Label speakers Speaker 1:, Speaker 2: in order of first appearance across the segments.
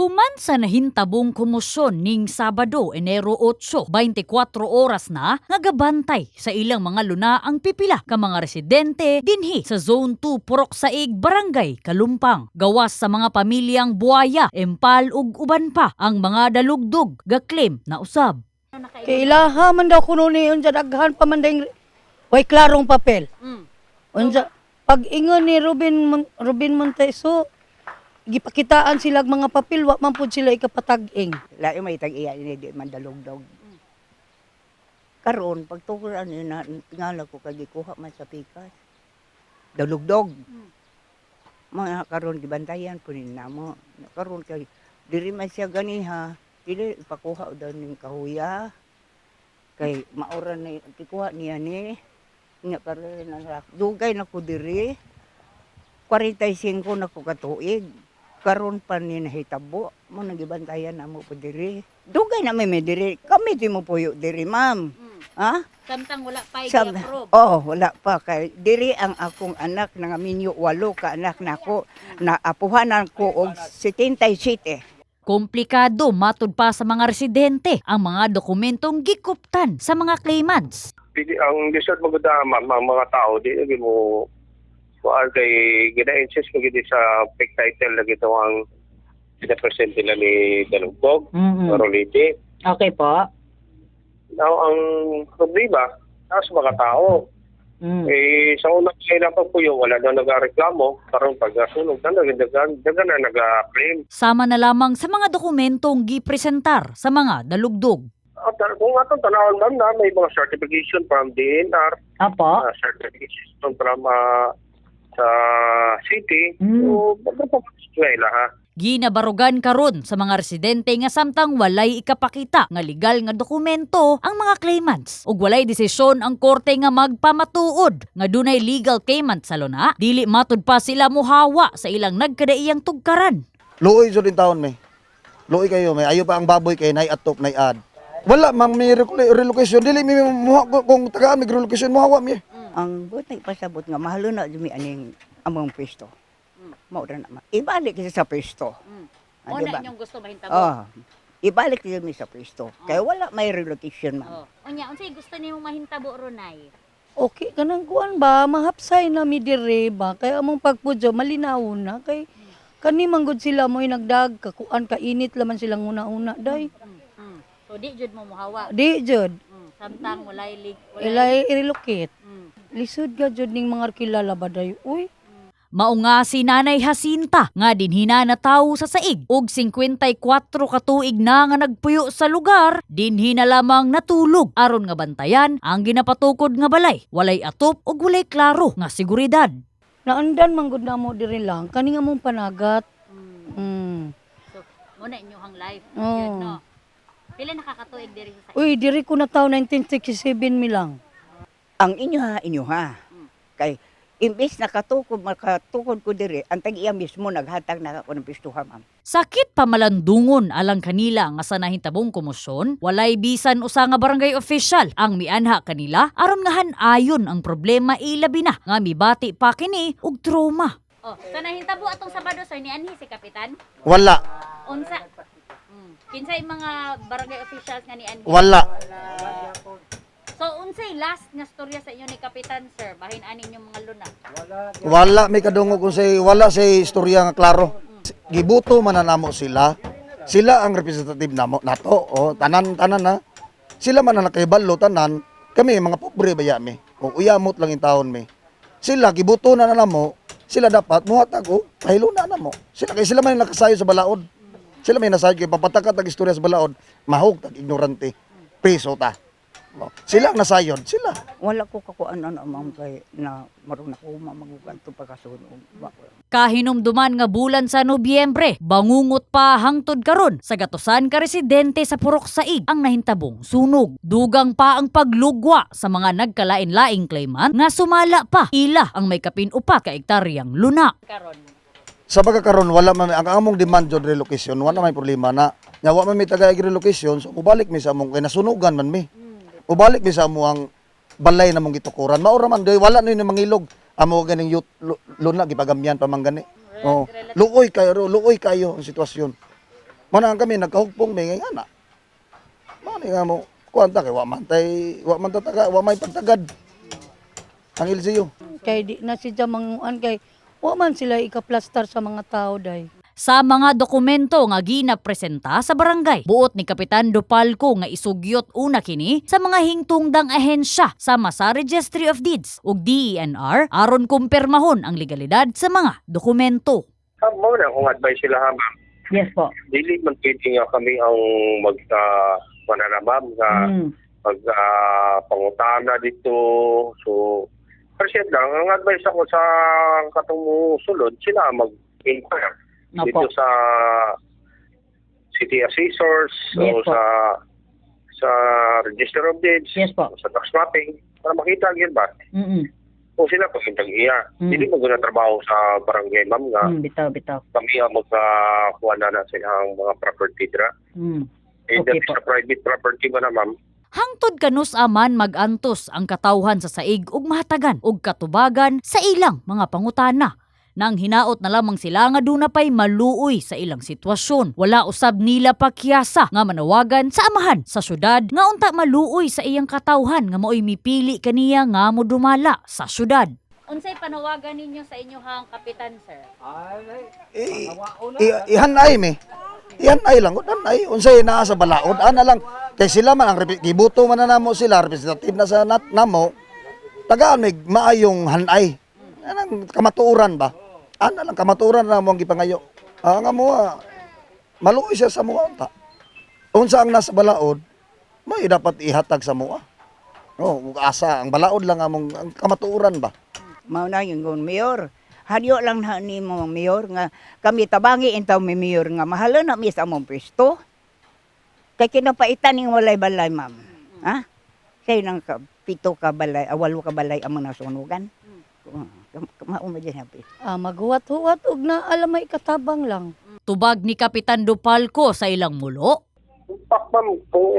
Speaker 1: Human sa nahintabong kumusyon ning Sabado, Enero 8, 24 oras na nagabantay sa ilang mga luna ang pipila ka mga residente dinhi sa Zone 2 Purok Saig, Barangay Kalumpang. Gawas sa mga pamilyang buaya, empal ug uban pa ang mga dalugdog gaklaim na usab.
Speaker 2: Kailaha man daw kuno ni unsa daghan pa man dayong way klarong papel.
Speaker 1: Mm.
Speaker 2: Unsa pag ingon ni Robin Mon- Robin Monteso gipakitaan sila mga papel wa man pud sila ikapatag-ing.
Speaker 3: Layo may tag iya ini di mandalog-dog. Karon pagtukuran ni na tingala ko kay gikuha man sa pikas. Dalugdog. Mga karon gibantayan po ni namo. Karon kay diri man siya ganiha. Dili ipakuha daw ning kahuya. Kay maura na gikuha niya ni. Nya karon na dugay na ko diri. 45 na ko katuig karon pa ni nahitabo mo nagibantayan na mo po diri. Dugay na may may diri. Kami di mo puyo diri ma'am. Ha?
Speaker 1: Samtang wala pa
Speaker 3: Sab- oh wala pa. Kay diri ang akong anak nga minyo walo ka anak nako na apuhanan ko og 77
Speaker 1: Komplikado matud pa sa mga residente ang mga dokumentong gikuptan sa mga claimants.
Speaker 4: pili ang lisod maganda ma- ma- mga tao di mo kuan kay gina-insist ko gid sa fake title lagi to ang pinapresent nila ni Dalugbog
Speaker 2: Mm.
Speaker 4: mm Rolite.
Speaker 2: Okay po.
Speaker 4: Now ang problema sa mga tao
Speaker 2: Mm.
Speaker 4: eh sa unang sila pa po yung wala na nagareklamo karon pag sunog na nagdagan dagan na naga-claim
Speaker 1: Sama na lamang sa mga dokumentong gipresentar sa mga dalugdog.
Speaker 4: at uh, kung atong tanawon man na may mga certification from DNR
Speaker 2: Apo.
Speaker 4: uh, certification from uh, sa city
Speaker 2: Mm.
Speaker 4: so magpapakaswela ha
Speaker 1: Ginabarugan karon sa mga residente nga samtang walay ikapakita nga legal nga dokumento ang mga claimants ug walay desisyon ang korte nga magpamatuod nga dunay legal claimant sa luna dili matud pa sila muhawa sa ilang nagkadaiyang tugkaran.
Speaker 5: Luoy sa din taon may. Luoy kayo may. Ayo pa ang baboy kay nay atop nay ad. Wala mang may relocation dili mi muha kung taga mi relocation muhawa mi.
Speaker 3: Ang buti pasabot nga mahalo na dumi aning among pwesto mao ra na ma- ibalik kita sa pwesto Ah, diba?
Speaker 1: gusto mahintabo.
Speaker 3: Oh, ibalik niyo mi sa pwesto. Kaya wala may relocation ma'am.
Speaker 1: Unya unsay gusto nimo mahintabo ronay?
Speaker 2: Okay kanang kuan ba mahapsay na mi dire ba kay among pagpudyo malinaw na kay kani manggod sila mo nagdag kakuan ka init laman silang una-una day.
Speaker 1: So di jud mo muhawa.
Speaker 2: Di jud
Speaker 1: Samtang walay lig
Speaker 2: ilay i-relocate. Lisod ka jud ning mga kilala ba day. Uy,
Speaker 1: Mao nga si Nanay Jacinta nga dinhina na tawo sa saig ug 54 ka tuig na nga nagpuyo sa lugar dinhi na lamang natulog aron nga bantayan ang ginapatukod nga balay walay atop ug walay klaro nga seguridad.
Speaker 2: naandan manggod na mo diri lang kani nga mong panagat. Mm.
Speaker 1: So mo na inyong life
Speaker 2: Oo.
Speaker 1: Pila nakakatuig diri sa
Speaker 2: Uy, diri ko na taon 1967 mi lang.
Speaker 3: Ang inyo ha, inyo ha. Kay imbes nakatukod makatukod ko diri, ang tag iya mismo naghatag na ako ng pistuha ma'am.
Speaker 1: Sakit pamalandungon alang kanila nga sa nahitabong komosyon, walay bisan usa nga barangay official ang mianha kanila aron nga hanayon ang problema ilabi na nga mibati pa kini og trauma.
Speaker 6: Oh, so nahintabo atong Sabado sir ni anhi si kapitan.
Speaker 5: Wala.
Speaker 6: Unsa? Mm. Kinsay mga barangay officials nga ni anhi?
Speaker 5: Wala.
Speaker 6: So unsay last nga storya sa inyo ni kapitan sir bahin ani inyong mga luna?
Speaker 5: Wala may kadungog kung say wala say istorya nga klaro. Gibuto man na namo sila. Sila ang representative namo nato. O tanan tanan na. Sila man ang nakahibalo tanan. Kami mga pobre baya mi. Kung uyamot lang in taon mi. Sila gibuto na na namo. Sila dapat muhatag o pahilo na namo. Sila kay sila man ang nakasayo sa balaod. Sila may nasayo kay papatakat ang istorya sa balaod. Mahog tag ignorante. Preso ta. Sila ang nasayod. Sila.
Speaker 3: Wala ko kakuan ano ma'am kay na maron ako mamagugan to pagkasunog.
Speaker 1: Kahinumduman nga bulan sa Nobyembre, bangungot pa hangtod karon sa gatusan ka residente sa Purok Saig ang nahintabong sunog. Dugang pa ang paglugwa sa mga nagkalain-laing claimant nga sumala pa ila ang may kapinupa ka ektaryang luna.
Speaker 6: Karon.
Speaker 5: sa pagkakaroon wala man ang among demand jud relocation wala may problema na nya wa man may taga relocation so ubalik mi sa among kay nasunugan man mi ubalik mi sa amo ang balay na mong gitukuran maura man doy wala na yun yung mangilog amo ganing yut lu- luna gipagamyan pa man gani oh luoy kayo ro luoy kayo ang sitwasyon Mo na kami nagkahugpong may nga na. Mo ni nga mo kuanta kay wa man tay wa man tataga wa may pagtagad. Ang LGU.
Speaker 2: Kay di na siya manguan kay wa man sila ikaplastar sa mga tao day.
Speaker 1: Sa mga dokumento nga ginapresenta sa barangay, buot ni Kapitan Dupalco nga isugyot una kini sa mga hingtungdang ahensya sama sa Registry of Deeds ug DENR aron kumpirmahon ang legalidad sa mga dokumento.
Speaker 4: Mo na kung advice sila ha, ma'am.
Speaker 2: Yes po.
Speaker 4: Dili man pwede nga kami ang mag uh, mananamam nga
Speaker 2: Mm.
Speaker 4: mag ah, pangutana dito. So, kasi lang, ang advice ako sa katong sulod, sila mag-inquire dito sa city assessors
Speaker 2: Yes
Speaker 4: o
Speaker 2: po.
Speaker 4: sa sa register of deeds,
Speaker 2: Yes po.
Speaker 4: sa tax mapping, para makita yun ba?
Speaker 2: Mm.
Speaker 4: Kung sila pagkintag iya,
Speaker 2: Mm.
Speaker 4: hindi mo guna trabaho sa barangay ma'am nga
Speaker 2: bitaw bitaw.
Speaker 4: kami ang magkakuha na na silang mga property dra.
Speaker 2: Mm.
Speaker 4: Eh,
Speaker 2: Okay po.
Speaker 4: sa private property ba na ma'am?
Speaker 1: Hangtod kanus aman magantos ang katawhan sa saig ug mahatagan ug katubagan sa ilang mga pangutana. Nang hinaot na lamang sila nga duna pay maluoy sa ilang sitwasyon. Wala usab nila pakyasa nga manawagan sa amahan sa syudad nga unta maluoy sa iyang katawhan nga maoy mipili kaniya nga modumala sa syudad.
Speaker 6: Unsay panawagan ninyo sa inyong kapitan, sir?
Speaker 5: I, i, ihanay me. Ihanay lang, ihanay. Unsay naa sa balaod, ana lang. Kay sila man ang gibuto man na namo sila, representative na sa nat, namo. Tagaan may maayong hanay. Anang kamatuoran ba? Ana lang kamatuoran na mo ang gipangayo. Ah, nga mo, ah, maluoy siya sa mua ta. Unsa ang nasa balaod, may dapat ihatag sa mua. Oh, asa ang balaod lang among ang kamatuoran ba?
Speaker 3: Mao na yung gun mayor. Hadyo lang na ni mo mayor nga kami tabangi intaw mi mayor nga mahalo na mi sa among pwesto. Kay kinapaitan ning walay balay ma'am. Ha? Say nang pito ka balay, awalo ka balay among nasunugan. Mao mo dyan happy.
Speaker 2: Ah, maghuwat-huwat ug na alam may katabang lang.
Speaker 1: Tubag ni Kapitan Dupalco sa ilang mulo,
Speaker 4: Pak ma'am, kung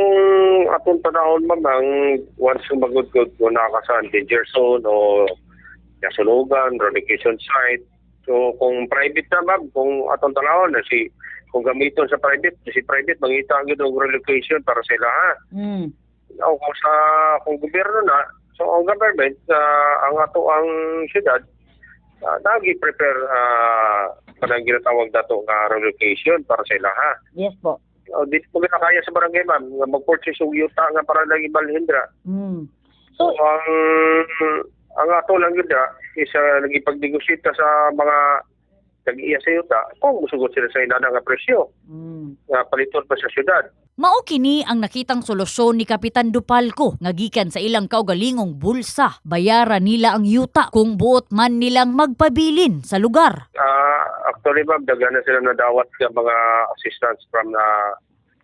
Speaker 4: atong panahon ma'am, ang once magudgod ko na ka sa danger zone o nasunugan, relocation site. So kung private na ma'am, kung atong panahon na si kung gamiton sa private, si private mangita ang og relocation para sa ilaha.
Speaker 2: Mm.
Speaker 4: O kung sa kung gobyerno na, so ang government, ah, ang ato ang syudad, uh, nagi prepare uh, kanang ginatawag dato nga relocation para sa ilaha.
Speaker 2: Yes po.
Speaker 4: O, di ko kaya sa barangay ma'am, nga mag-purchase og yuta nga para lang ibalhin dra.
Speaker 2: Mm.
Speaker 4: So, ang ang ato lang yun dra, is uh, nagipag-negotiate ka sa mga nag-iya sa yuta, kung musugot sila sa inana nga presyo,
Speaker 2: Mm.
Speaker 4: nga paliton pa sa syudad.
Speaker 1: Mao kini ang nakitang solusyon ni Kapitan Dupalco nga gikan sa ilang kaugalingong bulsa. Bayaran nila ang yuta kung buot man nilang magpabilin sa lugar.
Speaker 4: Ah, actually ma'am, daghan na sila nadawat sa mga assistance from na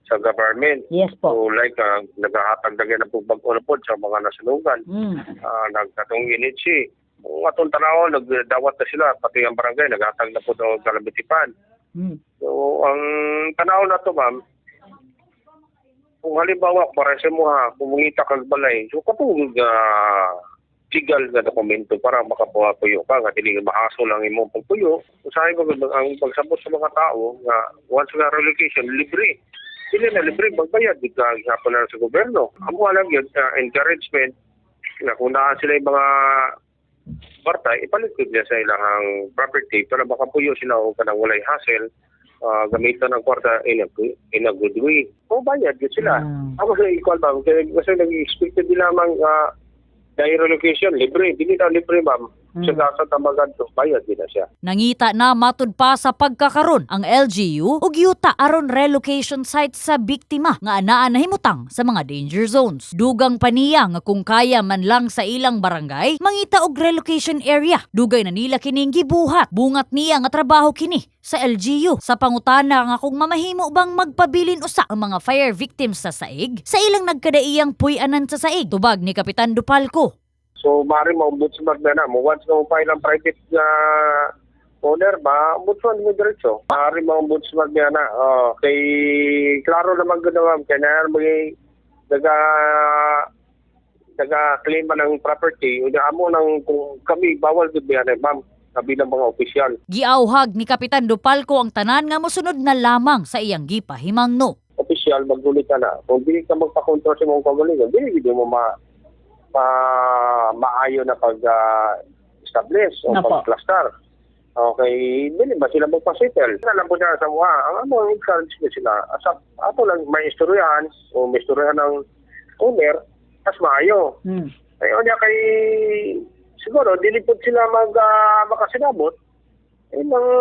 Speaker 4: sa government.
Speaker 2: Yes
Speaker 4: So like, uh, naghahatag daghan na po bag-o po sa mga nasunugan.
Speaker 2: Mm.
Speaker 4: uh, nagkatong initsi. Kung atong tanaw, nagdawat na sila, pati ang barangay, naghatag na po daw kalabitipan.
Speaker 2: Mm.
Speaker 4: So, ang tanaw na to, ma'am, kung halimbawa, para sa mga, kumungita kag balay, so katong uh, legal na dokumento para makapuyo ka, nga dili mahaso lang imong pagpuyo. Usahay mo ang pagsabot sa mga tao, nga once nga relocation, libre. Sila na libre, magbayad, di ka hapon na sa gobyerno. Amo alam yun, uh, encouragement, na kung naa sila yung mga kwarta, ipalit ko nila sa ilang property para makapuyo sila o kanang walay hassle ah, gamitan ng kwarta in a, in a good way. O bayad yun sila.
Speaker 2: Mm.
Speaker 4: Ako sa equal ma'am, kasi nag-expected nila mang uh, dahil relocation, libre. Dili na libre ma'am. Sa gasa tambagan to, bayad din na siya.
Speaker 1: Nangita na matud pa sa pagkakaron ang LGU ug yuta aron relocation site sa biktima nga anaa na himutang sa mga danger zones. Dugang paniya nga kung kaya man lang sa ilang barangay mangita og relocation area. Dugay na nila kining gibuhat. Bungat niya nga trabaho kini sa LGU sa pangutana nga kung mamahimo bang magpabilin usa ang mga fire victims sa saig sa ilang nagkadaiyang puy-anan sa saig. Tubag ni Kapitan Dupalco.
Speaker 4: So, mari mo ombudsman na na. Mo once na mo file ang private na owner ba, ombudsman mo diretso. Mari mo ombudsman na na. Oh, kay, klaro naman gano'n ma'am. Kaya na may naga naga-claim ng property. Amo nang kung kami bawal gud biyan ma'am. kabilang mga opisyal.
Speaker 1: Giauhag ni Kapitan Dupalco ang tanan nga mosunod na lamang sa iyang gipahimangno.
Speaker 4: Opisyal, magdulit ka na. Kung di ka magpakontrol sa mong kagalingan, di hindi mo ma, ma maayo na pag-establish o
Speaker 2: Apo.
Speaker 4: pag-cluster. Okay, dili ba sila magpa-settle? Alam ko na sa mga, ang ano, encourage ko sila. Asa, ato lang, may istoryahan o may istoryahan ng owner, tas maayo.
Speaker 2: Hmm.
Speaker 4: Ayaw niya kay, siguro, dilipod sila mag, uh, makasinabot. Eh, mga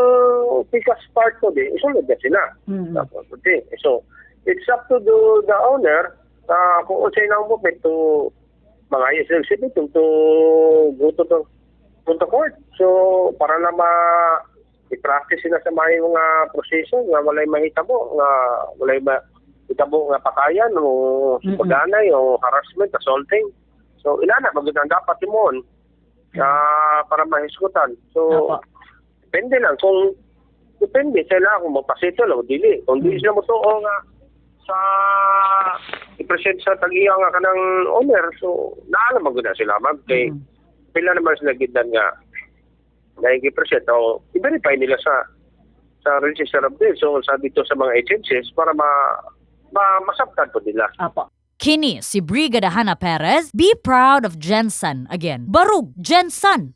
Speaker 4: pikas part ko din, isulod na sila.
Speaker 2: Hmm.
Speaker 4: Okay. So, it's up to the, the owner uh, kung unsay nang movement to mga ISLCP to, to go to the, to the court. So, para na ma i-practice sila sa mga mga proseso nga walay mahitabo nga walay ma hitabo nga patayan o pagdanay o harassment, assaulting. So, ilana, maganda ang dapat timon ah, para mahisgutan. So,
Speaker 2: Apo.
Speaker 4: depende lang kung depende sila kung magpasettle o dili. Kung di sila mutuo nga sa i-present sa tag-iya nga kanang owner, so naala maganda sila mag kay
Speaker 2: Mm.
Speaker 4: pila naman sila gidan nga na i-present o i-verify nila sa sa register of deeds so sa dito sa mga agencies para ma, ma masabtan po nila.
Speaker 2: Apo.
Speaker 1: Kini si Brigada Hannah Perez, be proud of Jensen again. Barug, Jensen,